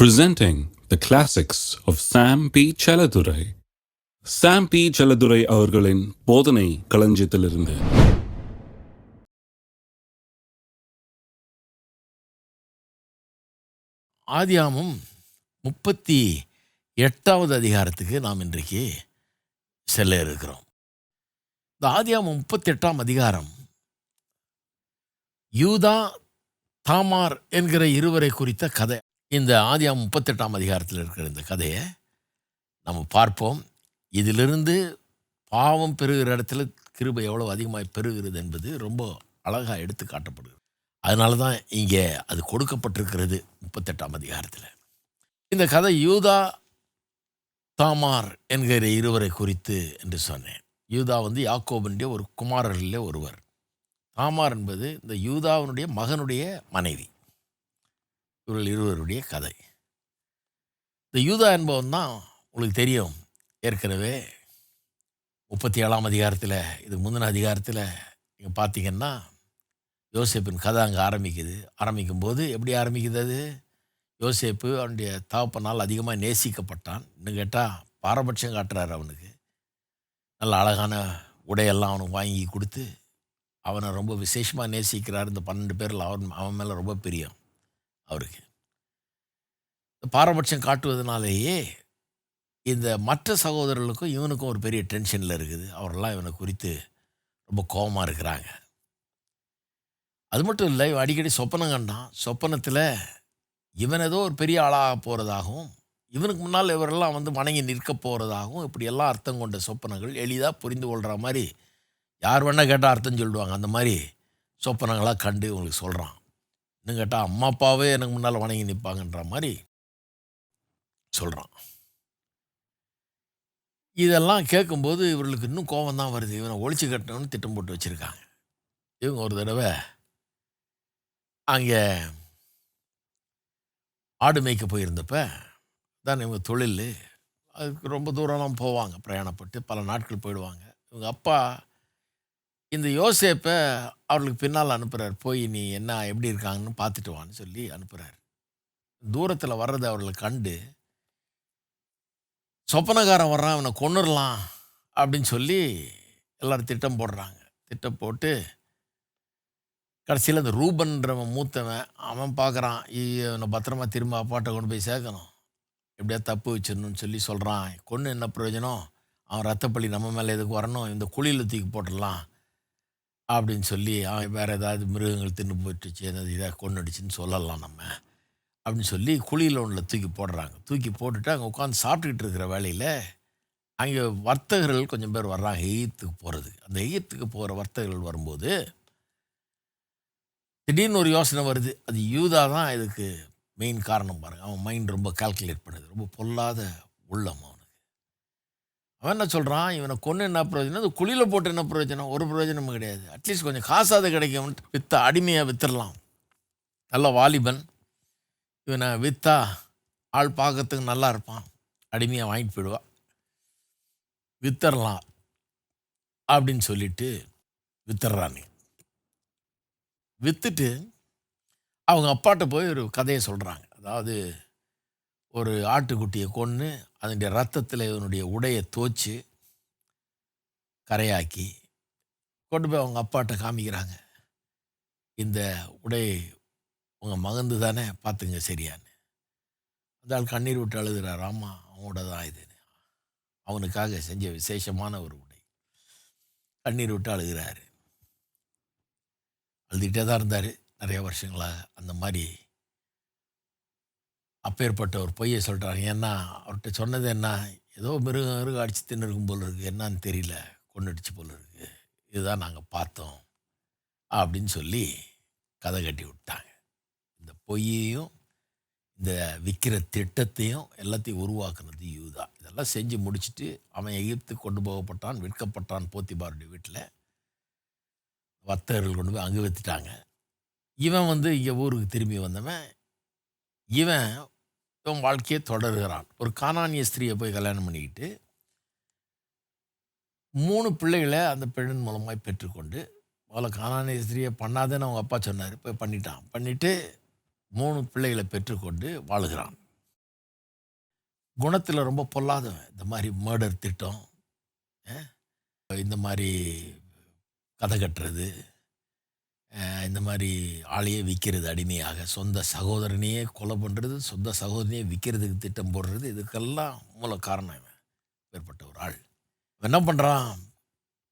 presenting the classics of Sam P. Chaladurai. Sam P Chelladurai அவர்களின் போதனை களஞ்சியத்திலிருந்து. ஆதியாமம் முப்பத்தி எட்டாவது அதிகாரத்துக்கு நாம் இன்றைக்கு செல்ல இருக்கிறோம். இந்த ஆதியாமம் முப்பத்தி எட்டாம் அதிகாரம். யூதா தாமார் என்கிற இருவரை குறித்த கதை. இந்த ஆதியாம் முப்பத்தெட்டாம் அதிகாரத்தில் இருக்கிற இந்த கதையை நம்ம பார்ப்போம். இதிலிருந்து பாவம் பெருகிற இடத்துல கிருபை எவ்வளோ அதிகமாக பெருகிறது என்பது ரொம்ப அழகாக எடுத்து காட்டப்படுகிறது. அதனால தான் இங்கே அது கொடுக்கப்பட்டிருக்கிறது முப்பத்தெட்டாம் அதிகாரத்தில். இந்த கதை யூதா தாமார் என்கிற இருவரை குறித்து என்று சொன்னேன். யூதா வந்து யாக்கோபனுடைய ஒரு குமாரர்களில் ஒருவர். தாமார் என்பது இந்த யூதாவினுடைய மகனுடைய மனைவி. இவர்கள் இருவருடைய கதை. இந்த யூதா என்பவன் தான் உங்களுக்கு தெரியும். ஏற்கனவே முப்பத்தி ஏழாம் அதிகாரத்தில் இதுக்கு முந்தின அதிகாரத்தில் நீங்கள் பார்த்தீங்கன்னா யோசேப்பின் கதை அங்கே ஆரம்பிக்குது. ஆரம்பிக்கும்போது எப்படி ஆரம்பிக்குது அது? யோசேப்பு அவனுடைய தாப்பனால் அதிகமாக நேசிக்கப்பட்டான். இன்னும் கேட்டால் பாரபட்சம் காட்டுறாரு அவனுக்கு. நல்ல அழகான உடையெல்லாம் அவனுக்கு வாங்கி கொடுத்து அவனை ரொம்ப விசேஷமாக நேசிக்கிறார். இந்த பன்னெண்டு பேரில் அவன் அவன் மேலே ரொம்ப பிரியம் அவருக்கு. பாரபட்சம் காட்டுவதனாலேயே இந்த மற்ற சகோதரர்களுக்கும் இவனுக்கும் ஒரு பெரிய டென்ஷனில் இருக்குது. அவரெல்லாம் இவனை குறித்து ரொம்ப கோபமாக இருக்கிறாங்க. அது மட்டும் இல்லை இவன் அடிக்கடி சொப்பனம் கண்டான் சொப்பனத்தில் இவன் ஏதோ ஒரு பெரிய ஆளாக போகிறதாகவும் இவனுக்கு முன்னால் இவரெல்லாம் வந்து வணங்கி நிற்க போகிறதாகவும் இப்படியெல்லாம் அர்த்தம் கொண்ட சொப்பனங்கள் எளிதாக புரிந்து கொள்கிற மாதிரி யார் வேணால் கேட்டால் அர்த்தம் சொல்லுவாங்க. அந்த மாதிரி சொப்பனங்களாக கண்டு உங்களுக்கு சொல்கிறான் இன்னும் கேட்டால் அம்மா அப்பாவே எனக்கு முன்னால் வணங்கி நிற்பாங்கன்ற மாதிரி சொல்கிறான் இதெல்லாம் கேட்கும்போது இவர்களுக்கு இன்னும் கோபம் தான் வருது. இவனை ஒழிச்சு கட்டணும்னு திட்டம் போட்டு வச்சுருக்காங்க. இவங்க ஒரு தடவை அங்கே ஆடு மேய்க்க போயிருந்தப்ப தான் இவங்க தொழில் அதுக்கு ரொம்ப தூரம்லாம் போவாங்க பிரயாணப்பட்டு பல நாட்கள் போயிடுவாங்க. இவங்க அப்பா இந்த யோசேப்பை அவர்களுக்கு பின்னால் அனுப்புகிறார் போய் நீ என்ன எப்படி இருக்காங்கன்னு பார்த்துட்டு வான்னு சொல்லி அனுப்புகிறார் தூரத்தில் வர்றதை அவர்களை கண்டு சொப்பனக்காரன் வர்றான் அவனை கொண்டுடலாம் அப்படின்னு சொல்லி எல்லோரும் திட்டம் போடுறாங்க. திட்டம் போட்டு கடைசியில் அந்த ரூபன்றவன் மூத்தவன் அவன் பார்க்குறான் இவனை பத்திரமா திரும்ப அப்பாட்ட கொண்டு போய் சேர்க்கணும். எப்படியா தப்பு வச்சிடணும்னு சொல்லி சொல்கிறான் கொன்று என்ன பிரயோஜனம்? அவன் ரத்தப்பள்ளி நம்ம மேலே எதுக்கு வரணும்? இந்த குழியில் தூக்கி போட்டுடலாம். அப்படின்னு சொல்லி அவன் வேறு ஏதாவது மிருகங்கள் தின்னு போயிட்டுச்சு ஏதாவது இதாக கொண்டுடுச்சுன்னு சொல்லலாம் நம்ம. அப்படின்னு சொல்லி குழியில் ஒன்றில் தூக்கி போடுறாங்க. தூக்கி போட்டுட்டு அங்கே உட்காந்து சாப்பிட்டுக்கிட்டு இருக்கிற வேலையில் அங்கே வர்த்தகர்கள் கொஞ்சம் பேர் வர்றாங்க எகிப்துக்கு போகிறது அந்த எகிப்துக்கு போகிற வர்த்தகர்கள் வரும்போது திடீர்னு ஒரு யோசனை வருது. அது யூதா தான் இதுக்கு மெயின் காரணம் பாருங்கள் அவன் மைண்ட் ரொம்ப கால்குலேட் பண்ணுது. ரொம்ப பொல்லாத உள்ளம் அவனுக்கு. அவன் என்ன சொல்கிறான் இவனை கொண்டு என்ன பிரயோஜனம்? அது குழியில் போட்டு என்ன பிரயோஜனம்? ஒரு பிரயோஜனமும் கிடையாது. அட்லீஸ்ட் கொஞ்சம் காசாவது கிடைக்கும். விற்ற அடிமையாக வித்துடலாம் நல்ல வாலிபன். இவனை விற்றா ஆள் பார்க்கறதுக்கு நல்லா இருப்பான். அடிமையாக வாங்கிட்டு போயிடுவா. வித்தரலாம் அப்படின்னு சொல்லிட்டு வித்துறானே விற்றுட்டு அவங்க அப்பாட்ட போய் ஒரு கதையை சொல்கிறாங்க அதாவது ஒரு ஆட்டுக்குட்டியை கொன்று அதனுடைய ரத்தத்தில் இவனுடைய உடையை தோச்சு கரையாக்கி கொண்டு போய் அவங்க அப்பாட்ட காமிக்கிறாங்க. இந்த உடை உங்கள் மகந்து தானே? பார்த்துங்க சரியான்னு. அந்த ஆள் கண்ணீர் விட்டு அழுகிறார். ஆமாம் அவனோட தான் இது. அவனுக்காக செஞ்ச விசேஷமான ஒரு உடை. கண்ணீர் விட்டு அழுகிறாரு. அழுதுகிட்டே தான் இருந்தார். நிறைய வருஷங்களாக அந்த மாதிரி அப்பேற்பட்ட ஒரு பொய்யை சொல்கிறாங்க ஏன்னா அவர்கிட்ட சொன்னது என்ன? ஏதோ மிருகம் மிருகம் அடித்து தின்னு இருக்கும் போல் இருக்குது என்னன்னு தெரியல. கொண்டுடுச்சு போல் இருக்குது இதுதான் நாங்கள் பார்த்தோம். அப்படின்னு சொல்லி கதை கட்டி விட்டாங்க. பொய்யையும் இந்த விற்கிற திட்டத்தையும் எல்லாத்தையும் உருவாக்குனது யூதா இதெல்லாம் செஞ்சு முடிச்சுட்டு அவன் எகிப்து கொண்டு போகப்பட்டான் விற்கப்பட்டான் போத்திபாருடைய வீட்டில் வர்த்தகர்கள் கொண்டு போய் அங்கே விற்றுட்டாங்க இவன் வந்து இங்கே ஊருக்கு திரும்பி வந்தவன். இவன் இவன் வாழ்க்கையை தொடர்கிறான். ஒரு காணானிய ஸ்திரியை போய் கல்யாணம் பண்ணிக்கிட்டு மூணு பிள்ளைகளை அந்த பெண்ணின் மூலமாக பெற்றுக்கொண்டு முதல்ல காணானிய ஸ்திரியை பண்ணாதேன்னு அவங்க அப்பா சொன்னார். போய் பண்ணிட்டான். பண்ணிவிட்டு மூணு பிள்ளைகளை பெற்றுக்கொண்டு வாழுகிறான். குணத்தில் ரொம்ப பொல்லாதவன். இந்த மாதிரி மர்டர் திட்டம் இந்த மாதிரி கதை கட்டுறது இந்த மாதிரி ஆளையே விற்கிறது அடிமையாக சொந்த சகோதரனையே கொலை பண்ணுறது சொந்த சகோதரனையே விற்கிறதுக்கு திட்டம் போடுறது இதுக்கெல்லாம் மூல காரணம் இவன். ஏற்பட்ட ஒரு ஆள். என்ன பண்ணுறான்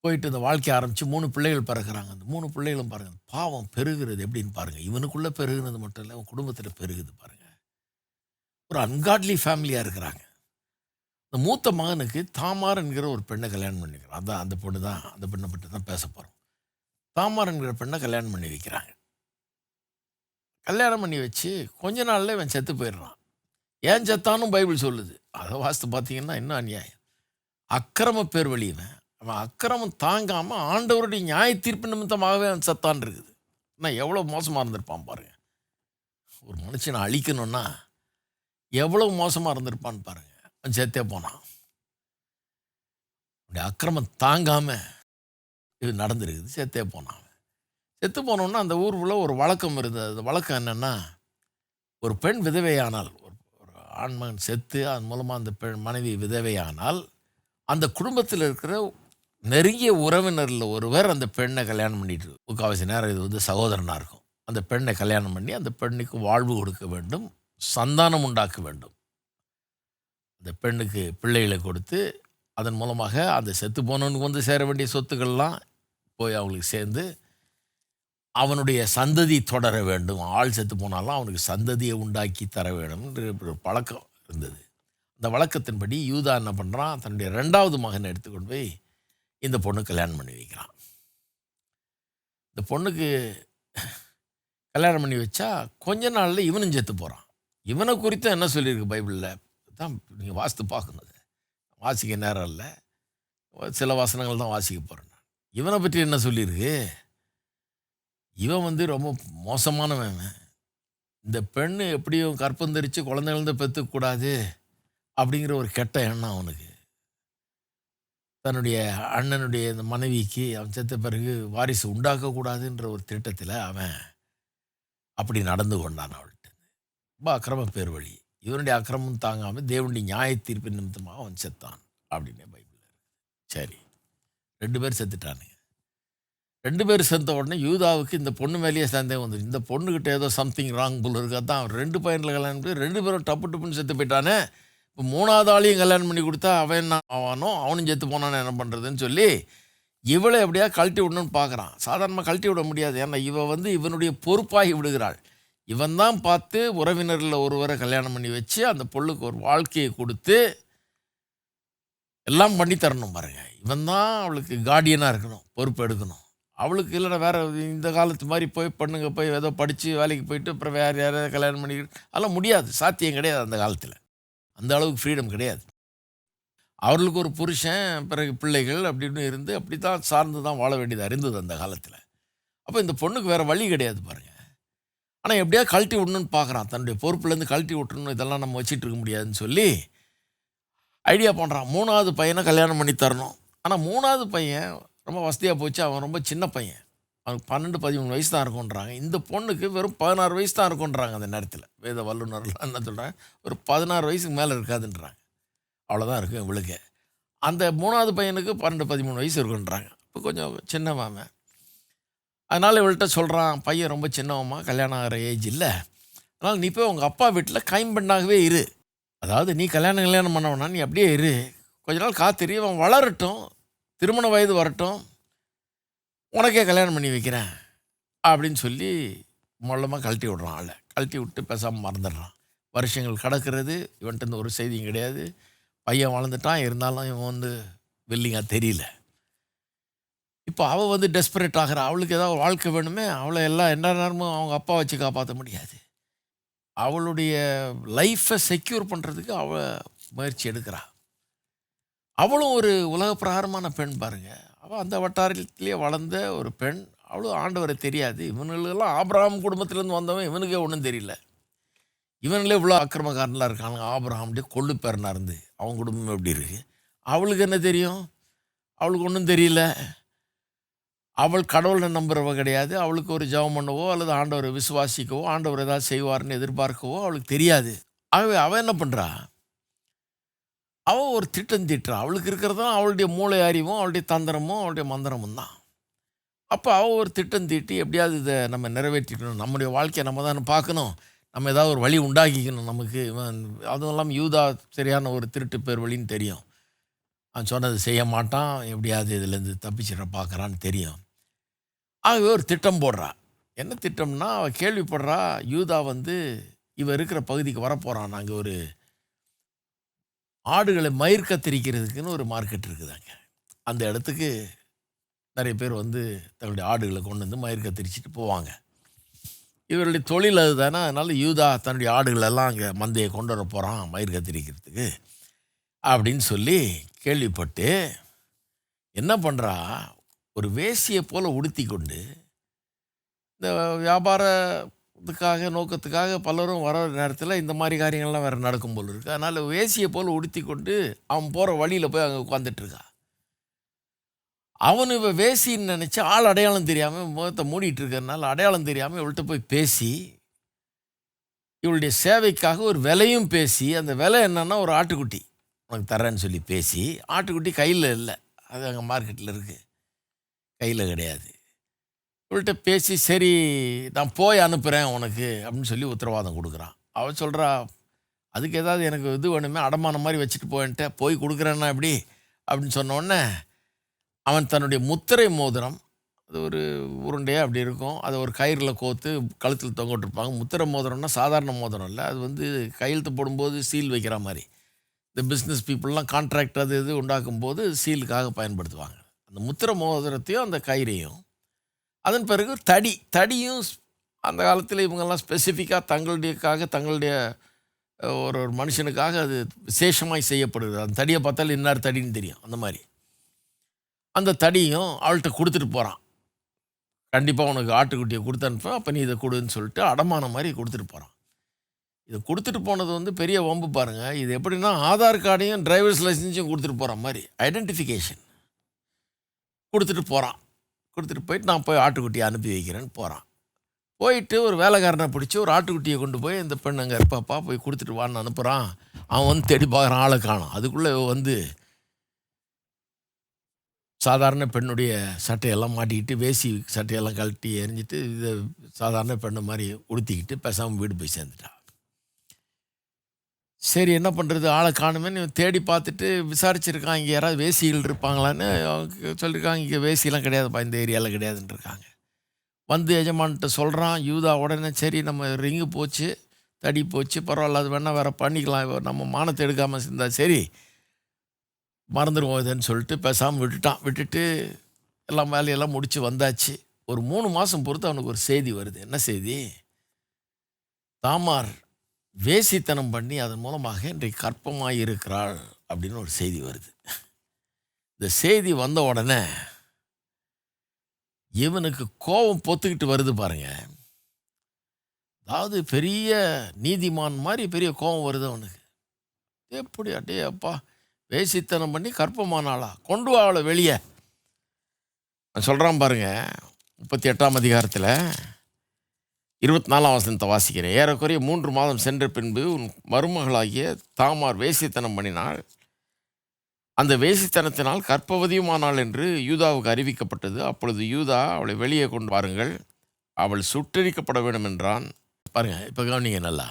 போயிட்டு இந்த வாழ்க்கை ஆரம்பித்து மூணு பிள்ளைகள் பிறகுறாங்க. அந்த மூணு பிள்ளைகளும் பாருங்கள் பாவம் பெருகிறது எப்படின்னு பாருங்கள் இவனுக்குள்ளே பெருகுனது மட்டும் இல்லை அவன் குடும்பத்தில் பெருகுது பாருங்கள் ஒரு அன்காட்லி ஃபேமிலியாக இருக்கிறாங்க. இந்த மூத்த மகனுக்கு தாமார் என்கிற ஒரு பெண்ணை கல்யாணம் பண்ணிக்கிறான் அதான் அந்த பொண்ணு தான் அந்த பெண்ணை பற்றி தான் பேச போகிறோம் தாமார் என்கிற பெண்ணை கல்யாணம் பண்ணி வைக்கிறாங்க. கல்யாணம் பண்ணி வச்சு கொஞ்ச நாளில் இவன் செத்து போயிடுறான். ஏன் செத்தானும் பைபிள் சொல்லுது. அதை வாஸ்து பார்த்தீங்கன்னா இன்னும் அநியாயம்? அக்கிரம பேர் வழியிவன் அவன் அக்கிரமம் தாங்காமல் ஆண்டவருடைய நியாய தீர்ப்பு நிமித்தமாகவே அவன் சத்தான் இருக்குது. நான் எவ்வளோ மோசமாக இருந்திருப்பான் பாருங்க. ஒரு மனுஷனை அழிக்கணும்னா எவ்வளோ மோசமாக இருந்திருப்பான்னு பாருங்க. அவன் செத்தே போனான். அப்படி அக்கிரமம் தாங்காமல் இது நடந்திருக்குது. செத்தே போனான் செத்து போனோன்னா அந்த ஊருக்குள்ள ஒரு வழக்கம் இருந்தது. அந்த வழக்கம் என்னென்னா ஒரு பெண் விதவையானால் ஒரு ஒரு ஆண்மகன் செத்து அதன் மூலமாக அந்த பெண் மனைவி விதவையானால் அந்த குடும்பத்தில் இருக்கிற நெருங்கிய உறவினரில் ஒருவர் அந்த பெண்ணை கல்யாணம் பண்ணிட்டு முக்கால்வாசி நேரம் இது வந்து சகோதரனாக இருக்கும். அந்த பெண்ணை கல்யாணம் பண்ணி அந்த பெண்ணுக்கு வாழ்வு கொடுக்க வேண்டும் சந்தானம் உண்டாக்க வேண்டும். அந்த பெண்ணுக்கு பிள்ளைகளை கொடுத்து அதன் மூலமாக அந்த செத்து போனவனுக்கு வந்து சேர வேண்டிய சொத்துக்கள்லாம் போய் அவங்களுக்கு சேர்ந்து அவனுடைய சந்ததி தொடர வேண்டும். ஆள் செத்து போனாலும் அவனுக்கு சந்ததியை உண்டாக்கி தர வேண்டும் என்று ஒரு பழக்கம் இருந்தது. அந்த வழக்கத்தின்படி யூதா என்ன பண்ணுறான் தன்னுடைய ரெண்டாவது மகனை எடுத்துக்கொண்டு போய் இந்த பொண்ணு கல்யாணம் பண்ணி வைக்கிறான். இந்த பொண்ணுக்கு கல்யாணம் பண்ணி வச்சா கொஞ்ச நாளில் இவனும் செத்து போகிறான் இவனை குறித்து என்ன சொல்லியிருக்கு பைபிளில்? தான் நீங்கள் வாசித்து பார்க்கணுது வாசிக்க நேரம் இல்லை. சில வாசனங்கள் தான் வாசிக்க போகிறேன் நான். இவனை பற்றி என்ன சொல்லியிருக்கு? இவன் வந்து ரொம்ப மோசமானவன் இந்த பெண்ணு எப்படியும் கற்பந்தரித்து குழந்தைகள பெற்றுக்கூடாது அப்படிங்கிற ஒரு கெட்ட எண்ணம் அவனுக்கு. தன்னுடைய அண்ணனுடைய இந்த மனைவிக்கு அவன் செத்த பிறகு வாரிசு உண்டாக்கக்கூடாதுன்ற ஒரு திட்டத்தில் அவன் அப்படி நடந்து கொண்டான் அவள்கிட்ட. ரொம்ப அக்கிரம பேர் வழி. இவனுடைய அக்கிரமம் தாங்காமல் தேவனுடைய நியாய தீர்ப்பு நிமித்தமாக அவன் செத்தான் அப்படின்னு பைபிளில் இருக்கு. சரி. ரெண்டு பேர் செத்துட்டானுங்க. ரெண்டு பேர் செத்த உடனே யூதாவுக்கு இந்த பொண்ணு மேலேயே சந்தேகம் வந்துடும் இந்த பொண்ணுக்கிட்ட ஏதோ சம்திங் ராங் புல் இருக்கா. தான் அவன் ரெண்டு பையனில் கல்யாணம் ரெண்டு பேரும் டப்பு டப்புன்னு செத்து போயிட்டானே. இப்போ மூணாவது ஆளையும் கல்யாணம் பண்ணி கொடுத்தா அவன் என்ன ஆவானோ அவனும் செத்து போனான்னு என்ன பண்ணுறதுன்னு சொல்லி இவளை எப்படியா கழட்டி விடணும்னு பார்க்குறான் சாதாரணமாக கழட்டி விட முடியாது. ஏன்னா இவ வந்து இவனுடைய பொறுப்பாகி விடுகிறாள். இவன் தான் பார்த்து உறவினரில் ஒருவரை கல்யாணம் பண்ணி வச்சு அந்த பொண்ணுக்கு ஒரு வாழ்க்கையை கொடுத்து எல்லாம் பண்ணி தரணும் பாருங்க. இவன் தான் அவளுக்கு கார்டியனாக இருக்கணும் பொறுப்பு எடுக்கணும். அவளுக்கு இல்லைன்னா வேற இந்த காலத்து மாதிரி போய் பொண்ணுங்க போய் ஏதோ படித்து வேலைக்கு போயிட்டு அப்புறம் வேறு யாரையாவது கல்யாணம் பண்ணிக்கிட்டு அதெல்லாம் முடியாது. சாத்தியம் கிடையாது அந்த காலத்தில். அந்த அளவுக்கு ஃப்ரீடம் கிடையாது. அவர்களுக்கு ஒரு புருஷன் பிறகு பிள்ளைகள் அப்படின்னு இருந்து அப்படி தான் சார்ந்து தான் வாழ வேண்டியது இருந்தது அந்த காலத்தில். அப்போ இந்த பொண்ணுக்கு வேறு வழி கிடையாது பாருங்கள் ஆனால் எப்படியா கழட்டி விடணும்னு பார்க்குறான் தன்னுடைய பொறுப்புலேருந்து கழட்டி விட்டுறணும் இதெல்லாம் நம்ம வச்சுட்டு இருக்க முடியாதுன்னு சொல்லி ஐடியா பண்ணுறான் மூணாவது பையனை கல்யாணம் பண்ணி தரணும். ஆனால் மூணாவது பையன் ரொம்ப வசதியாக போச்சு. அவன் ரொம்ப சின்ன பையன். அவனுக்கு பன்னெண்டு பதிமூணு வயசு தான் இருக்குன்றாங்க இந்த பொண்ணுக்கு வெறும் பதினாறு வயசு தான் இருக்குன்றாங்க அந்த நேரத்தில். வேத வல்லுநர்லாம் என்ன சொல்கிறாங்க ஒரு பதினாறு வயசுக்கு மேலே இருக்காதுன்றாங்க. அவ்வளோதான் இருக்கும் இவளுக்கு. அந்த மூணாவது பையனுக்கு பன்னெண்டு பதிமூணு வயசு இருக்குன்றாங்க. இப்போ கொஞ்சம் சின்ன மாமன். அதனால் இவள்கிட்ட சொல்கிறான் பையன் ரொம்ப சின்னவம்மா கல்யாணம் ஆகிற ஏஜ் இல்லை. அதனால் நீ போய் உங்கள் அப்பா வீட்டில் கைம்பெண்ணாகவே இரு. அதாவது நீ கல்யாணம் கல்யாணம் பண்ணவனா நீ அப்படியே இரு. கொஞ்ச நாள் காத்திரி அவன் வளரட்டும். திருமண வயது வரட்டும். உனக்கே கல்யாணம் பண்ணி வைக்கிறேன் அப்படின்னு சொல்லி மொல்லமாக கழட்டி விடுறான் ஆளை. கழட்டி விட்டு பேசாமல் மறந்துடுறான். வருஷங்கள் கடக்கிறது இவன்ட்டு ஒரு செய்தியும் கிடையாது. பையன் வளர்ந்துட்டான் இருந்தாலும் இவன் வந்து வில்லிங்காக தெரியல. இப்போ அவள் வந்து டெஸ்பரேட் ஆகிறா. அவளுக்கு ஏதாவது வாழ்க்கை வேணுமே அவளை எல்லாம் என்ன நேரமும் அவங்க அப்பா வச்சு காப்பாற்ற முடியாது. அவளுடைய லைஃப்பை செக்யூர் பண்ணுறதுக்கு அவள் முயற்சி எடுக்கிறாள் அவளும் ஒரு உலக பிரகாரமான பெண் பாருங்கள் அவள் அந்த வட்டாரத்திலேயே வளர்ந்த ஒரு பெண் அவ்வளோ ஆண்டவரை தெரியாது. இவனுங்களெல்லாம் ஆபிரகாம் குடும்பத்திலேருந்து வந்தவன் இவனுக்கே ஒன்றும் தெரியல. இவனுங்களே இவ்வளோ அக்கிரமக்காரன்லாம் இருக்காங்க ஆபிரகாம்டே கொள்ளு பேரனாக இருந்து அவன் குடும்பம் எப்படி இருக்குது அவளுக்கு என்ன தெரியும்? அவளுக்கு ஒன்றும் தெரியல. அவள் கடவுளை நம்புறவ கிடையாது. அவளுக்கு ஒரு ஜெபம் பண்ணவோ அல்லது ஆண்டவரை விசுவாசிக்கவோ ஆண்டவர் ஏதாவது செய்வார்னு எதிர்பார்க்கவோ அவளுக்கு தெரியாது. ஆகவே அவன் என்ன பண்ணுறா அவள் ஒரு திட்டம் தீட்டுறா. அவளுக்கு இருக்கிறதும் அவளுடைய மூளை அறிவும் அவளுடைய தந்திரமும் அவளுடைய மந்திரமும் தான். அப்போ அவள் ஒரு திட்டம் தீட்டி எப்படியாவது இதை நம்ம நிறைவேற்றிக்கணும். நம்முடைய வாழ்க்கையை நம்ம தானே பார்க்கணும். நம்ம ஏதாவது ஒரு வழி உண்டாக்கிக்கணும் நமக்கு. இவன் அதுவும் இல்லாமல் யூதா சரியான ஒரு திருட்டு பேர் வழின்னு தெரியும். அவன் சொன்னது செய்ய மாட்டான். எப்படியாவது இதுலேருந்து தப்பிச்சிட பார்க்குறான்னு தெரியும். ஆகவே ஒரு திட்டம் போடுறா. என்ன திட்டம்னா அவள் கேள்விப்படுறா யூதா வந்து இவன் இருக்கிற பகுதிக்கு வரப்போகிறான் நாங்கள் ஒரு ஆடுகளை மயிர் கத்திரிக்கிறதுக்குன்னு ஒரு மார்க்கெட் இருக்குதாங்க. அந்த இடத்துக்கு நிறைய பேர் வந்து தன்னுடைய ஆடுகளை கொண்டு வந்து மயிர் கத்திரிச்சிட்டு போவாங்க. இவருடைய தொழில் அதுதானே? அதனால் யூதா தன்னுடைய ஆடுகளெல்லாம் அங்கே மந்தையை கொண்டு வர போகிறான் மயிர் கத்திரிக்கிறதுக்கு அப்படின்னு சொல்லி கேள்விப்பட்டு என்ன பண்ணுறா ஒரு வேசியை போல் உடுத்தி கொண்டு இந்த வியாபார இதுக்காக நோக்கத்துக்காக பலரும் வர நேரத்தில் இந்த மாதிரி காரியங்கள்லாம் வேறு நடக்கும் போல் இருக்குது அதனால் வேசியை போல் உடுத்தி கொண்டு அவன் போகிற வழியில் போய் அங்கே உட்காந்துட்டு அவன் அவனு வேசின்னு நினச்சி ஆள் அடையாளம் தெரியாமல் முகத்தை மூடிட்டு இருக்கிறதுனால அடையாளம் தெரியாமல் இவள்கிட்ட போய் பேசி இவளுடைய சேவைக்காக ஒரு விலையும் பேசி அந்த விலை என்னென்னா ஒரு ஆட்டுக்குட்டி. உனக்கு தரேன்னு சொல்லி பேசி ஆட்டுக்குட்டி கையில் இல்லை. அது அங்கே மார்க்கெட்டில் இருக்குது கையில் கிடையாது. இவள்கிட்ட பேசி சரி நான் போய் அனுப்புகிறேன் உனக்கு அப்படின்னு சொல்லி உத்தரவாதம் கொடுக்குறான். அவள் சொல்கிறா அதுக்கு ஏதாவது எனக்கு இது வேணுமே அடமானம் மாதிரி வச்சுட்டு போயின்ட்டு போய் கொடுக்குறேன்னா எப்படி? அப்படின்னு சொன்னோடனே அவன் தன்னுடைய முத்திரை மோதிரம் அது ஒரு உருண்டையாக அப்படி இருக்கும் அதை ஒரு கயிறில் கோத்து கழுத்தில் தொங்கிட்டுருப்பாங்க முத்திரை மோதிரம்னா சாதாரண மோதிரம் இல்லை அது வந்து கையெழுத்து போடும்போது சீல் வைக்கிற மாதிரி. இந்த பிஸ்னஸ் பீப்புளெலாம் கான்ட்ராக்ட் அது இது உண்டாக்கும் போது சீலுக்காக பயன்படுத்துவாங்க. அந்த முத்திரை மோதிரத்தையும் அந்த கயிறையும் அதன் பிறகு தடி தடியும் அந்த காலத்தில் இவங்கெல்லாம் ஸ்பெசிஃபிக்காக தங்களுடையக்காக தங்களுடைய ஒரு ஒரு மனுஷனுக்காக அது விசேஷமாய் செய்யப்படுது. அந்த தடியை பார்த்தாலும் இன்னார் தடின்னு தெரியும் அந்த மாதிரி. அந்த தடியும் அவள்கிட்ட கொடுத்துட்டு போகிறான் கண்டிப்பாக உனக்கு ஆட்டுக்குட்டியை கொடுத்து அனுப்பேன் அப்போ நீ இதை கொடுன்னு சொல்லிட்டு அடமானம் மாதிரி கொடுத்துட்டு போகிறான் இதை கொடுத்துட்டு போனது வந்து பெரிய வம்பு பாருங்கள் இது எப்படின்னா ஆதார் கார்டையும் டிரைவர்ஸ் லைசன்ஸையும் கொடுத்துட்டு போகிற மாதிரி ஐடென்டிஃபிகேஷன் கொடுத்துட்டு போகிறான் கொடுத்துட்டு போயிட்டு நான் போய் ஆட்டுக்குட்டியை அனுப்பி வைக்கிறேன்னு போகிறான் போயிட்டு ஒரு வேலைக்காரனை பிடிச்சி ஒரு ஆட்டுக்குட்டியை கொண்டு போய் இந்த பெண் அங்கே இருப்பாப்பா போய் கொடுத்துட்டு வான்னு அனுப்புகிறான் அவன் வந்து தேடி பார்க்குறான் ஆளை காணோம். அதுக்குள்ளே வந்து சாதாரண பெண்ணுடைய சட்டையெல்லாம் மாட்டிக்கிட்டு வேசி சட்டையெல்லாம் கழட்டி எரிஞ்சிட்டு இதை சாதாரண பெண்ணை மாதிரி உடுத்திக்கிட்டு பேசாமல் வீடு போய் சேர்ந்துட்டான் சரி என்ன பண்ணுறது ஆளை காணுமேன்னு தேடி பார்த்துட்டு விசாரிச்சிருக்கான் இங்கே யாராவது வேசிகள் இருப்பாங்களான்னு சொல்லியிருக்காங்க இங்கே வேசியெல்லாம் கிடையாதுப்பா இந்த ஏரியாவில் கிடையாதுன்னு இருக்காங்க. வந்து எஜமான்கிட்ட சொல்கிறான் யூதா உடனே சரி நம்ம ரிங்கு போச்சு தடி போச்சு பரவாயில்ல அது வேணால் வேறு பண்ணிக்கலாம். நம்ம மானத்தை எடுக்காமல் இருந்தால் சரி மறந்துடுவோம் இதுன்னு சொல்லிட்டு பேசாமல் விட்டுட்டான். விட்டுட்டு எல்லாம் வேலையெல்லாம் முடித்து வந்தாச்சு. ஒரு மூணு மாதம் பொறுத்து அவனுக்கு ஒரு செய்தி வருது. என்ன செய்தி? தாமார் வேசித்தனம் பண்ணி அதன் மூலமாக இன்றைக்கு கற்பமாக இருக்கிறாள் அப்படின்னு ஒரு செய்தி வருது. இந்த செய்தி வந்த உடனே இவனுக்கு கோபம் பொத்துக்கிட்டு வருது பாருங்க. அதாவது பெரிய நீதிமான் மாதிரி பெரிய கோபம் வருது அவனுக்கு. எப்படி அட்டே அப்பா வேசித்தனம் பண்ணி கற்பமானாளா கொண்டு வா அவளை வெளியே. நான் சொல்கிறான் பாருங்க முப்பத்தி எட்டாம் அதிகாரத்தில் இருபத்தி நாலாம் வசனத்தை வாசிக்கிறேன். ஏறக்குறைய மூன்று மாதம் சென்ற பின்பு உன் மருமகளாகிய தாமார் வேசித்தனம் பண்ணினாள். அந்த வேசித்தனத்தினால் கற்பவதியுமானாள் என்று யூதாவுக்கு அறிவிக்கப்பட்டது. அப்பொழுது யூதா அவளை வெளியே கொண்டு வாருங்கள். அவள் சுட்டரிக்கப்பட வேண்டும் என்றான். பாருங்கள் இப்போ கவனிங்க நல்லா.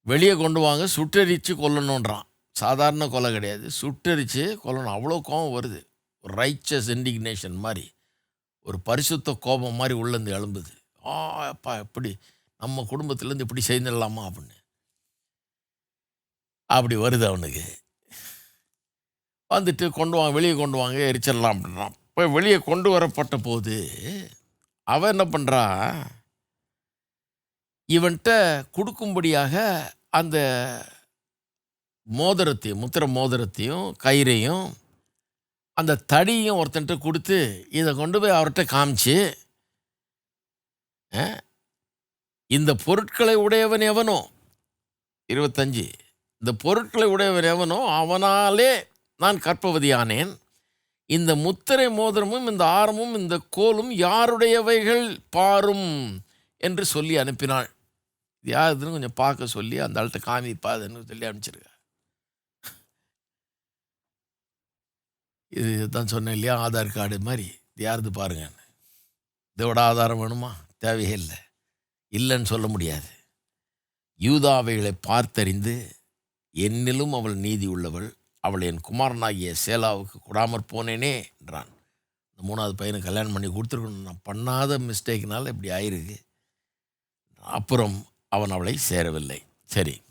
வெளியே கொண்டு வாங்க சுட்டரித்து கொல்லணுன்றான். சாதாரண கொலை கிடையாது. சுட்டரித்து கொல்லணும். அவ்வளோ கோபம் வருது. ஒரு ரைச்சஸ் இண்டிக்னேஷன் மாதிரி. ஒரு பரிசுத்த கோபம் மாதிரி உள்ளேருந்து எழும்புது. ஆ அப்பா எப்படி நம்ம குடும்பத்துலேருந்து இப்படி செய்திடலாமா அப்படின்னு. அப்படி வருது அவனுக்கு. வந்துட்டு கொண்டு வாங்க வெளியே கொண்டு வாங்க எரிச்சிடலாம் அப்படின்றான். இப்போ வெளியே கொண்டு வரப்பட்ட போது அவன் என்ன பண்ணுறா இவன்கிட்ட கொடுக்கும்படியாக அந்த மோதிரத்தையும் முத்திர மோதிரத்தையும் கயிறையும் அந்த தடியும் ஒருத்தன்ட்டு கொடுத்து இதை கொண்டு போய் அவர்கிட்ட காமிச்சு இந்த பொருட்களை உடையவன் எவனோ? இருபத்தஞ்சு. இந்த பொருட்களை உடையவன் எவனோ? அவனாலே நான் கற்பவதியானேன். இந்த முத்திரை மோதிரமும் இந்த ஆரமும் இந்த கோலும் யாருடையவைகள் பாரும் என்று சொல்லி அனுப்பினாள். இது யாருதுன்னு கொஞ்சம் பார்க்க சொல்லி அந்த ஆள்கிட்ட காமிப்பா அதுன்னு சொல்லி அனுப்பிச்சிருக்க இது தான் சொன்னேன் இல்லையா? ஆதார் கார்டு மாதிரி. இது யாருது பாருங்கன்னு இதோட ஆதாரம் வேணுமா? தேவையே இல்லை இல்லைன்னு சொல்ல முடியாது. யூதாவைகளை பார்த்தறிந்து என்னிலும் அவள் நீதி உள்ளவள் அவள் என் குமாரனாகிய சேலாவுக்கு கொடாமற் போனேனே என்றான். இந்த மூணாவது பையனை கல்யாணம் பண்ணி கொடுத்துருக்கணும். நான் பண்ணாத மிஸ்டேக்னால் இப்படி ஆயிருக்கு. அப்புறம் அவன் அவளை சேரவில்லை. சரி.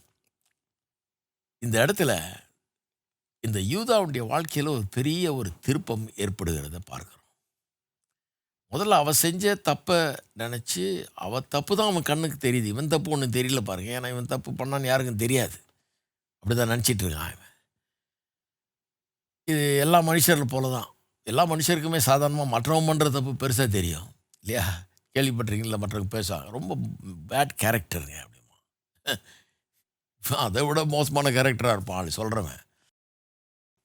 இந்த இடத்துல இந்த யூதாவுடைய வாழ்க்கையில் ஒரு பெரிய ஒரு திருப்பம் ஏற்படுகிறத பார்க்குறோம். முதல்ல அவள் செஞ்ச தப்பை நினச்சி அவள் தப்பு தான் அவன் கண்ணுக்கு தெரியுது. இவன் தப்பு ஒன்றும் தெரியல பாருங்க. ஏன்னா இவன் தப்பு பண்ணான்னு யாருக்கும் தெரியாது. அப்படி தான் நினச்சிட்டு இருக்கான் இவன். இது எல்லா மனுஷர்கள் போல தான் எல்லா மனுஷருக்குமே சாதாரணமாக மற்றவன் பண்ணுற தப்பு பெருசாக தெரியும். இல்லையா? கேள்விப்பட்டிருக்கீங்களா? மற்றவங்க பேசுவாங்க. ரொம்ப பேட் கேரக்டருங்க அப்படிமா. அதை விட மோசமான கேரக்டராக இருப்பான் ஆள் சொல்கிறவன்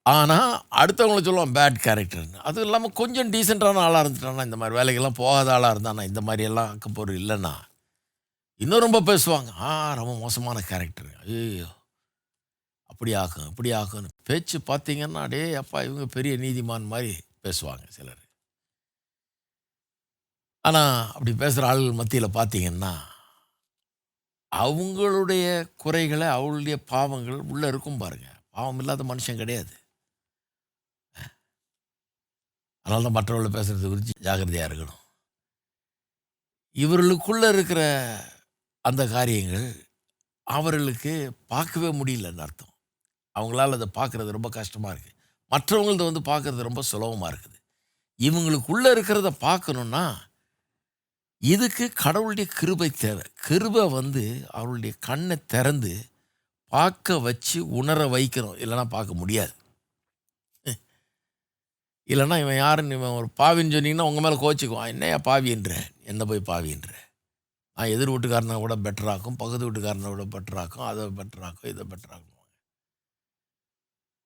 ஆனால் அடுத்தவங்களை சொல்லுவான் பேட் கேரக்டர்னு அதுவும் இல்லாமல் கொஞ்சம் டீசெண்டான ஆளாக இருந்துட்டானா இந்த மாதிரி வேலைக்கெல்லாம் போகாத ஆளாக இருந்தானா இந்த மாதிரியெல்லாம் அக்கப்போர் இல்லைன்னா? இன்னும் ரொம்ப பேசுவாங்க ஆ ரொம்ப மோசமான கேரக்டர் ஐயோ அப்படி ஆக்கும் இப்படி ஆக்கும்னு பேச்சு பார்த்தீங்கன்னா அடே அப்பா இவங்க பெரிய நீதிமான் மாதிரி பேசுவாங்க சிலர். ஆனால் அப்படி பேசுகிற ஆளுகள் மத்தியில் பார்த்தீங்கன்னா அவங்களுடைய குறைகளை அவளுடைய பாவங்கள் உள்ளே இருக்கும் பாருங்கள் பாவம் இல்லாத மனுஷன் கிடையாது. அதனால தான் மற்றவர்களை பேசுகிறது குறித்து ஜாக்கிரதையாக இருக்கணும். இவர்களுக்குள்ளே இருக்கிற அந்த காரியங்கள் அவர்களுக்கு பார்க்கவே முடியலன்னு அர்த்தம். அவங்களால அதை பார்க்குறது ரொம்ப கஷ்டமாக இருக்குது மற்றவங்களத வந்து பார்க்குறது ரொம்ப சுலபமாக இருக்குது. இவங்களுக்குள்ளே இருக்கிறத பார்க்கணுன்னா இதுக்கு கடவுளுடைய கிருபை தேவை. கிருபை வந்து அவருடைய கண்ணை திறந்து பார்க்க வச்சு உணர வைக்கணும். இல்லைன்னா பார்க்க முடியாது. இல்லைன்னா இவன் யாருன்னு இவன் ஒரு பாவின்னு சொன்னீங்கன்னா உங்கள் மேலே கோச்சிக்குவான் என்னையா பாவின்ற? என்ன போய் பாவின்ற? நான் எதிர் வீட்டுக்காரனை கூட பெட்டராக்கும் பக்கத்து வீட்டுக்காரனை கூட பெட்டராக்கும் அதை பெட்டராக்கும் இதை பெட்டராக்கும்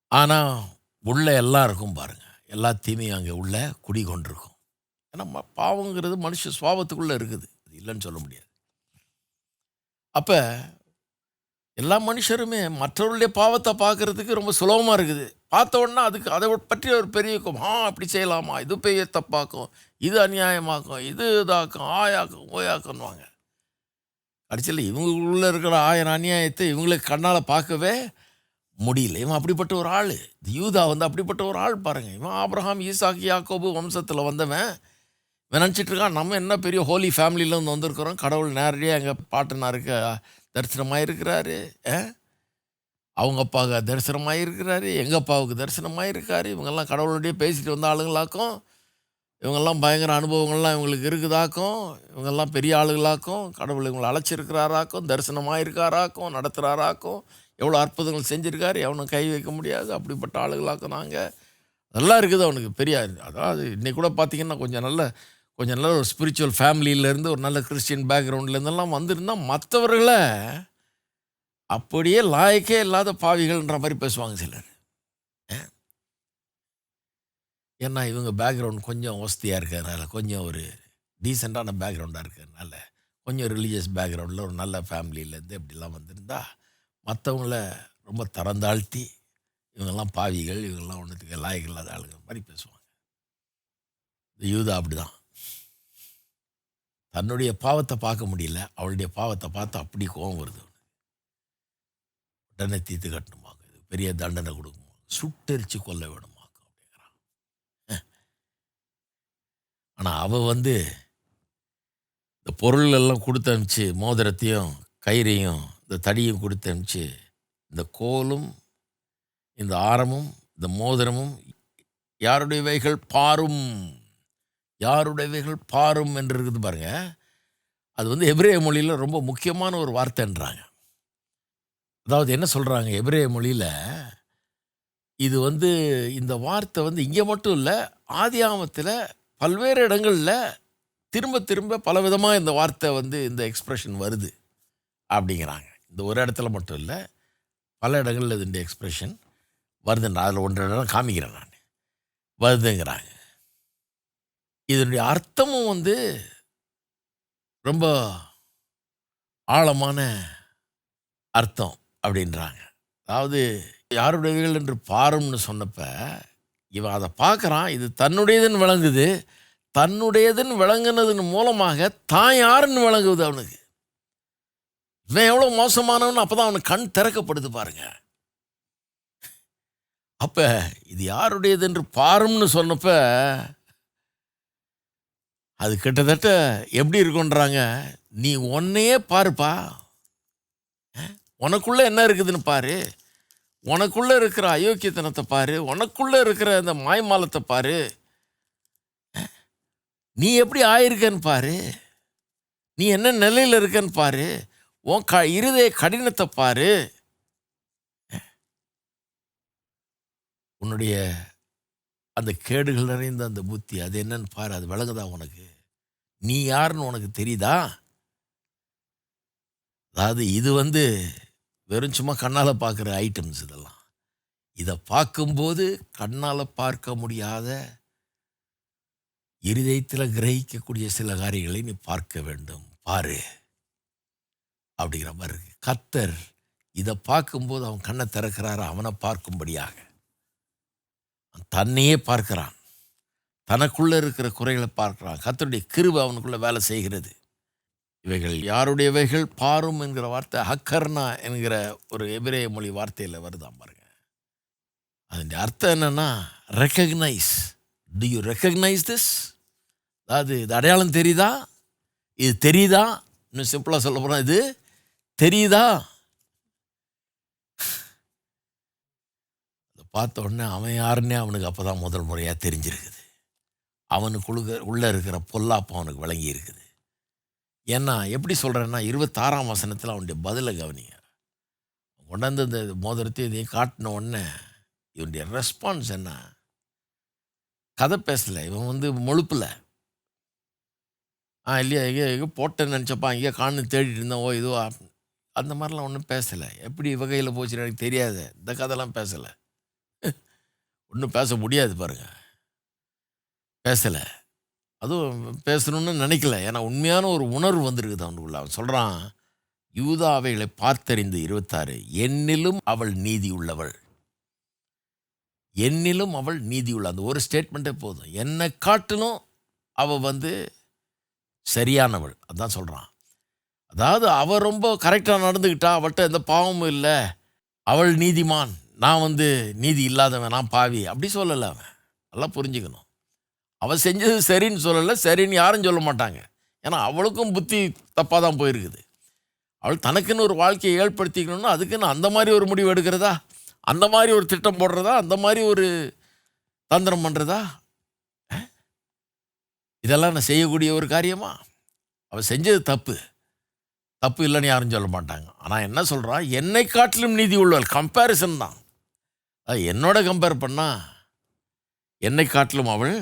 ஆனால் உள்ளே எல்லாம் இருக்கும் பாருங்கள் எல்லா தீமையும் அங்கே உள்ளே குடி கொண்டிருக்கும். ஏன்னா ம- பாவங்கிறது மனுஷ சுவாபத்துக்குள்ளே இருக்குது. அது இல்லைன்னு சொல்ல முடியாது. அப்போ எல்லா மனுஷருமே மற்றவர்களுடைய பாவத்தை பார்க்கறதுக்கு ரொம்ப சுலபமாக இருக்குது. பார்த்த உடனே அதுக்கு அதை பற்றி ஒரு பெரிய கு- ஆ அப்படி செய்யலாமா? இது பெரிய தப்பாக்கும். இது அநியாயமாக்கும். இது இதாக்கும். ஆயாக்கும் ஓயாக்கும்வாங்க கடைசியில் இவங்களுக்குள்ளே இருக்கிற ஆயிரம் அநியாயத்தை இவங்களுக்கு கண்ணால் பார்க்கவே முடியல. இவன் அப்படிப்பட்ட ஒரு ஆள். யூதா வந்து அப்படிப்பட்ட ஒரு ஆள் பாருங்க. இவன் ஆப்ரஹாம் ஈசாக்கு யாக்கோபு வம்சத்தில் வந்தவன். இவன் நினச்சிட்டு இருக்கான் நம்ம என்ன பெரிய ஹோலி ஃபேமிலியிலேருந்து வந்திருக்கிறோம்? கடவுள் நேரடியாக எங்கள் பாட்டனாருக்கு தரிசனமாக இருக்கிறாரு அவங்க அப்பாவுக்கு தரிசனமாக இருக்கிறாரு எங்கள் அப்பாவுக்கு தரிசனமாக இருக்காரு இவங்கெல்லாம் கடவுளோடய பேசிட்டு வந்த ஆளுங்களாக்கும். இவங்கெல்லாம் பயங்கர அனுபவங்கள்லாம் இவங்களுக்கு இருக்குதாக்கும். இவங்கெல்லாம் பெரிய ஆளுகளாக்கும் கடவுள் இவங்களை அழைச்சிருக்கிறாராக்கும் தரிசனமாக இருக்காராக்கும் நடத்துகிறாராக்கும் எவ்வளோ அற்புதங்கள் செஞ்சுருக்காரு எவனும் கை வைக்க முடியாது. அப்படிப்பட்ட ஆளுகளாக்கும் நாங்கள் நல்லா இருக்குது அவனுக்கு. பெரிய அதாவது இன்றைக்கூட பார்த்திங்கன்னா பார்த்தீங்கன்னா கொஞ்சம் நல்ல கொஞ்சம் நல்ல ஒரு ஸ்பிரிச்சுவல் ஃபேமிலியிலேருந்து ஒரு நல்ல கிறிஸ்டின் பேக்ரவுண்ட்லேருந்தெல்லாம் வந்திருந்தால் மற்றவர்களை அப்படியே லாயக்கே இல்லாத பாவிகள்ன்ற மாதிரி பேசுவாங்க சிலர். ஏன்னா இவங்க பேக்ரவுண்ட் கொஞ்சம் வசதியாக இருக்கிறதுனால கொஞ்சம் ஒரு டீசெண்டான பேக்ரவுண்டாக இருக்கிறதுனால கொஞ்சம் ரிலீஜியஸ் பேக்ரவுண்டில் ஒரு நல்ல ஃபேமிலியிலேருந்து இப்படிலாம் வந்திருந்தா மற்றவங்கள ரொம்ப தரந்தாழ்த்தி இவங்கெல்லாம் பாவிகள் இவங்கெல்லாம் ஒன்றுத்துக்கு லாயக்கில்லாத ஆளுங்க மாதிரி பேசுவாங்க. இந்த யூதா அப்படிதான். தன்னுடைய பாவத்தை பார்க்க முடியல. அவளுடைய பாவத்தை பார்த்து அப்படி கோபம் வருது. உடனே தீர்த்து கட்டணுமாக்கும் இது பெரிய தண்டனை கொடுக்குமா? சுட்டெரிச்சு கொல்ல வேணுமாக்கும் அப்படிங்கிறான். ஆனால் அவ வந்து இந்த பொருள் எல்லாம் கொடுத்து அனுப்பிச்சு மோதிரத்தையும் கயிறையும் இந்த தடியும் கொடுத்து அனுப்பிச்சு இந்த கோலும் இந்த ஆரமும் இந்த மோதிரமும் யாருடைய வைகள் பாரும்? யாருடையவைகள் பாரும் என்று இருக்குது பாருங்க. அது வந்து எபிரேய மொழியில் ரொம்ப முக்கியமான ஒரு வார்த்தைன்றாங்க. அதாவது என்ன சொல்கிறாங்க எபிரேய மொழியில்? இது வந்து இந்த வார்த்தை வந்து இங்கே மட்டும் இல்லை ஆதி ஆமத்தில் பல்வேறு இடங்களில் திரும்ப திரும்ப பலவிதமாக இந்த வார்த்தை வந்து இந்த எக்ஸ்ப்ரெஷன் வருது அப்படிங்கிறாங்க இந்த ஒரு இடத்துல மட்டும் இல்லை பல இடங்களில் இது இந்த எக்ஸ்ப்ரெஷன் வருதுன்ற அதில் ஒன்று இடம் காமிக்கிறேன் நான். வருதுங்கிறாங்க. இதனுடைய அர்த்தமும் வந்து ரொம்ப ஆழமான அர்த்தம் அப்படின்றாங்க. அதாவது யாருடையவர்கள் என்று பாரும்னு சொன்னப்ப இவன் அதை பார்க்குறான் இது தன்னுடையதுன்னு விளங்குது. தன்னுடையதுன்னு விளங்குனதன் மூலமாக தான் யாருன்னு விளங்குது அவனுக்கு. இவன் எவ்வளோ மோசமானவன் அப்போ தான் அவனுக்கு கண் திறக்கப்படுது பாருங்க. அப்போ இது யாருடையது என்று பாரும்னு சொன்னப்போ அது கிட்டத்தட்ட எப்படி இருக்குன்றாங்க நீ உன்னையே பாருப்பா. உனக்குள்ளே என்ன இருக்குதுன்னு பாரு. உனக்குள்ளே இருக்கிற அயோக்கியத்தனத்தை பாரு. உனக்குள்ளே இருக்கிற அந்த மாய்மாலத்தை பாரு. நீ எப்படி ஆயிருக்கன்னு பாரு. நீ என்ன நிலையில் இருக்கன்னு பாரு. உன் க இருதய கடினத்தை பாரு. உன்னுடைய அந்த கேடுகள் நிறைந்த அந்த புத்தி அது என்னன்னு பாரு அது விளங்குதா உனக்கு? நீ யாருன்னு உனக்கு தெரியுதா? அதாவது இது வந்து வெறும் சும்மா கண்ணால் பார்க்குற ஐட்டம்ஸ் இதெல்லாம். இதை பார்க்கும்போது கண்ணால் பார்க்க முடியாத இருதயத்தில் கிரகிக்கக்கூடிய சில காரியங்களை நீ பார்க்க வேண்டும். பாரு. அப்படிங்கிற மாதிரி இருக்கு. கத்தர் இதை பார்க்கும்போது அவன் கண்ணை திறக்கிறாரு? அவனை பார்க்கும்படியாக. தன்னையே பார்க்கிறான். தனக்குள்ளே இருக்கிற குறைகளை பார்க்கிறான். கத்தருடைய கிருபை அவனுக்குள்ளே வேலை செய்கிறது. இவைகள் யாருடையவைகள்? பாரும் என்கிற வார்த்தை ஹக்கர்னா என்கிற ஒரு எபிரேய மொழி வார்த்தையில் வருதாம் பாருங்க. அதனுடைய அர்த்தம் என்னென்னா recognise to you recognise this அதாவது இது அடையாளம் தெரியுதா? இது தெரியுதா? இன்னும் சிம்பிளாக சொல்ல போனால் இது தெரியுதா அதை பார்த்த உடனே அவன் யாருன்னே அவனுக்கு அப்போ தான் முதல் முறையாக தெரிஞ்சிருக்குது. அவனுக்குள்ள உள்ளே இருக்கிற பொல்லாப்பம் அவனுக்கு விளங்கி இருக்குது ஏன்னா எப்படி சொல்கிறேன்னா இருபத்தாறாம் வசனத்தில் அவனுடைய பதிலை கவனிங்க. கொண்டாந்து இந்த மோதிரத்தையும் இதையும் காட்டின உடனே இவனுடைய ரெஸ்பான்ஸ் என்ன? கதை பேசலை இவன் வந்து மொழுப்பில். ஆ இல்லையா எங்கே எங்கே போட்டேன்னு நினச்சப்பா இங்கே காணு தேடிட்டு இருந்தேன் ஓ இதுவா? அந்த மாதிரிலாம் ஒன்றும் பேசலை. எப்படி வகையில் போச்சுன்னு எனக்கு தெரியாது. இந்த கதைலாம் பேசலை. ஒன்றும் பேச முடியாது பாருங்க. பேசலை. அதுவும் பேசணும்னு நினைக்கல. ஏன்னா உண்மையான ஒரு உணர்வு வந்திருக்குது அவனுக்குள்ள அவன் சொல்கிறான் யூதா அவைகளை பார்த்தறிந்து இருபத்தாறு. என்னிலும் அவள் நீதி உள்ளவள். என்னிலும் அவள் நீதி உள்ள. அந்த ஒரு ஸ்டேட்மெண்ட்டே போதும். என்னை காட்டிலும் அவள் வந்து சரியானவள். அதான் சொல்கிறான் அதாவது அவள் ரொம்ப கரெக்டாக நடந்துக்கிட்டா அவள்கிட்ட எந்த பாவமும் இல்லை. அவள் நீதிமான். நான் வந்து நீதி இல்லாதவன் நான் பாவி. அப்படி சொல்லலை அவன். நல்லா புரிஞ்சுக்கணும். அவள் செஞ்சது சரின்னு சொல்லலை சரின்னு யாரும் சொல்ல மாட்டாங்க. ஏன்னா அவளுக்கும் புத்தி தப்பாக தான் போயிருக்குது. அவள் தனக்குன்னு ஒரு வாழ்க்கையை ஏற்படுத்திக்கணும்னா அதுக்குன்னு அந்த மாதிரி ஒரு முடிவு எடுக்கிறதா? அந்த மாதிரி ஒரு திட்டம் போடுறதா? அந்த மாதிரி ஒரு தந்திரம் பண்ணுறதா இதெல்லாம் நான் செய்யக்கூடிய ஒரு காரியமா? அவள் செஞ்சது தப்பு. தப்பு இல்லைன்னு யாரும் சொல்ல மாட்டாங்க. ஆனால் என்ன சொல்கிறான் என்னை காட்டிலும் நீதி உள்ளவள். கம்பேரிசன் தான். அது என்னோட கம்பேர் பண்ணா என்னை காட்டிலும் அவள்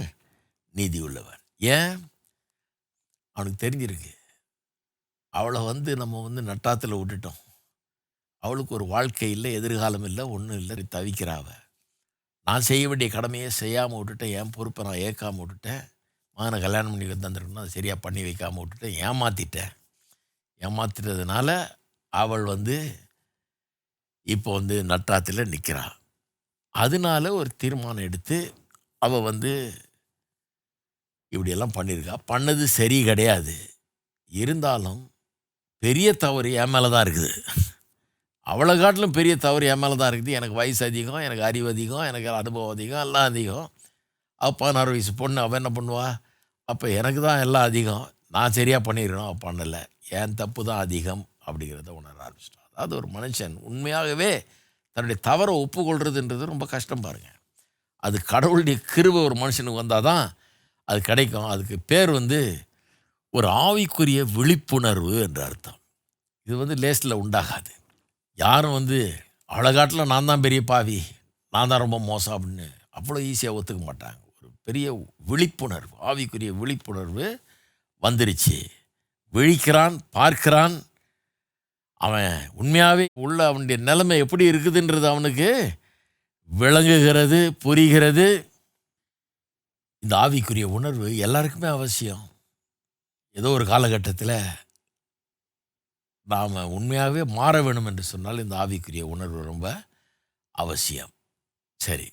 நீதி உள்ளவர் ஏன்? அவனுக்கு தெரிஞ்சிருக்கு. அவளை வந்து நம்ம வந்து நட்டாத்தில் விட்டுட்டோம். அவளுக்கு ஒரு வாழ்க்கை இல்லை எதிர்காலம் இல்லை ஒன்றும் இல்லை. தவிக்கிறாவ நான் செய்ய வேண்டிய கடமையை செய்யாமல் விட்டுட்டேன். என் பொறுப்பை நான் ஏற்காமல் விட்டுட்டேன். மகனை கல்யாணம் பண்ணி வந்திருக்கணும். அதை சரியாக பண்ணி வைக்காமல் விட்டுட்டேன். ஏமாற்றிட்டேன் ஏமாத்திட்டதுனால அவள் வந்து இப்போ வந்து நட்டாத்தில் நிற்கிறாள் அதனால ஒரு தீர்மானம் எடுத்து அவள் வந்து இப்படியெல்லாம் பண்ணியிருக்கா பண்ணது சரி கிடையாது. இருந்தாலும் பெரிய தவறு என் மேலே தான் இருக்குது. அவளை காட்டிலும் பெரிய தவறு என் மேலே தான் இருக்குது. எனக்கு வயசு அதிகம் எனக்கு அறிவு அதிகம் எனக்கு அனுபவம் அதிகம் எல்லாம் அதிகம். அப்போ பதினாறு வயசு பொண்ணு அவள் என்ன பண்ணுவா? அப்போ எனக்கு தான் எல்லாம் அதிகம். நான் சரியாக பண்ணிடணும் அவள் பண்ணலை. என் தப்பு தான் அதிகம் அப்படிங்கிறத உணர ஆரம்பிச்சிட்டான் அதாவது ஒரு மனுஷன் உண்மையாகவே தன்னுடைய தவறை ஒப்புக்கொள்றதுன்றது ரொம்ப கஷ்டம் பாருங்கள் அது கடவுளுடைய கிருபை ஒரு மனுஷனுக்கு வந்தால் தான் அது கிடைக்கும். அதுக்கு பேர் வந்து ஒரு ஆவிக்குரிய விழிப்புணர்வு என்ற அர்த்தம். இது வந்து லேஸில் உண்டாகாது. யாரும் வந்து அழகாட்டில் நான் தான் பெரிய பாவி நான் தான் ரொம்ப மோசம் அப்படின்னு அவ்வளோ ஈஸியாக ஒத்துக்க மாட்டாங்க. ஒரு பெரிய விழிப்புணர்வு ஆவிக்குரிய விழிப்புணர்வு வந்துருச்சு. விழிக்கிறான் பார்க்கிறான் அவன் உண்மையாகவே உள்ள அவனுடைய நிலைமை எப்படி இருக்குதுன்றது அவனுக்கு விளங்குகிறது புரிகிறது. இந்த ஆவிக்குரிய உணர்வு எல்லாருக்குமே அவசியம். ஏதோ ஒரு காலகட்டத்தில் நாம் உண்மையாகவே மாற வேணும் என்று சொன்னால் இந்த ஆவிக்குரிய உணர்வு ரொம்ப அவசியம். சரி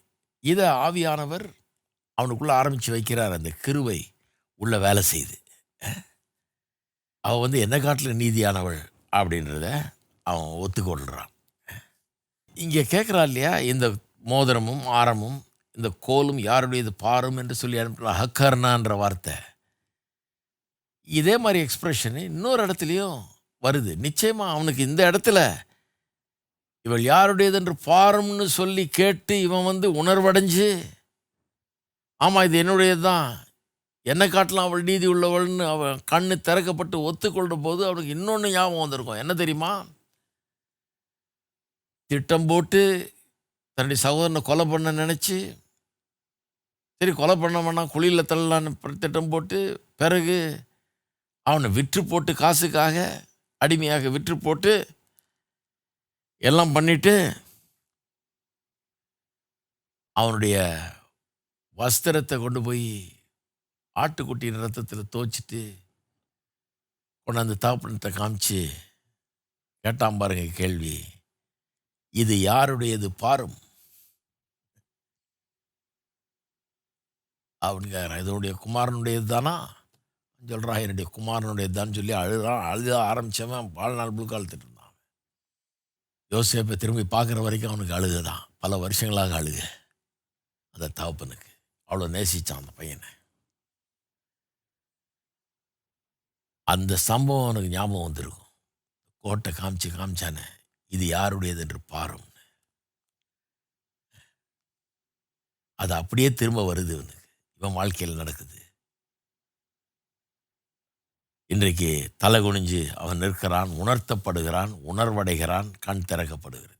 இதை ஆவியானவர் அவனுக்குள்ளே ஆரம்பித்து வைக்கிறார் அந்த கிருவை உள்ள வேலை செய்து. அவள் வந்து என்ன காட்டில் நீதியானவள் அப்படின்றத அவன் ஒத்துக்கொள்கிறான் இங்கே கேட்குறா இல்லையா இந்த மோதிரமும் ஆரமும் இந்த கோலும் யாருடையது பாரும் என்று சொல்லி அனுப்புகிற ஹக்கர்னான்ற வார்த்தை. இதே மாதிரி எக்ஸ்ப்ரெஷனு இன்னொரு இடத்துலையும் வருது. நிச்சயமாக அவனுக்கு இந்த இடத்துல இவள் யாருடையது என்று பாரும்னு சொல்லி கேட்டு இவன் வந்து உணர்வடைஞ்சு ஆமாம் இது என்னுடையது தான் என்னை காட்டலாம் அவள் நீதி உள்ளவள்னு அவன் கண்ணு திறக்கப்பட்டு ஒத்துக்கொள்ளும் போது அவனுக்கு இன்னொன்று ஞாபகம் வந்திருக்கும். என்ன தெரியுமா? திட்டம் போட்டு தன்னுடைய சகோதரனை கொலை பண்ண நினச்சி சரி கொலை பண்ண வேணாம் குழியில் தள்ளலான்னு திட்டம் போட்டு பிறகு அவனை விற்று போட்டு காசுக்காக அடிமையாக விற்று போட்டு எல்லாம் பண்ணிட்டு அவனுடைய வஸ்திரத்தை கொண்டு போய் ஆட்டுக்குட்டியின் ரத்தத்தில் தோச்சிட்டு கொண்டாந்து தாப்பனத்தை காமிச்சு கேட்டான் பாருங்க கேள்வி இது யாருடையது பாரும்? அப்படின்னு கேட்குறான் இதனுடைய குமாரனுடையது தானா சொல்கிறான் என்னுடைய குமாரனுடையதான்னு தான் சொல்லி அழுதான் அழுத ஆரம்பித்தவன் வாழ்நாள் முழுக்க அழுத்துட்டு இருந்தான். யோசேப்பை திரும்பி பார்க்குற வரைக்கும் அவனுக்கு அழுக தான். பல வருஷங்களாக அழுக. அந்த தகப்பனுக்கு. அவ்வளோ நேசித்தான் அந்த பையனை. அந்த சம்பவம் அவனுக்கு ஞாபகம் வந்திருக்கும். கோட்டை காமிச்சு காமிச்சானே இது யாருடையது என்று பாரும் அது அப்படியே திரும்ப வருது இவனுக்கு. இவன் வாழ்க்கையில் நடக்குது. இன்றைக்கு தலை குனிஞ்சு அவன் நிற்கிறான் உணர்த்தப்படுகிறான் உணர்வடைகிறான் கண் திறக்கப்படுகிறது.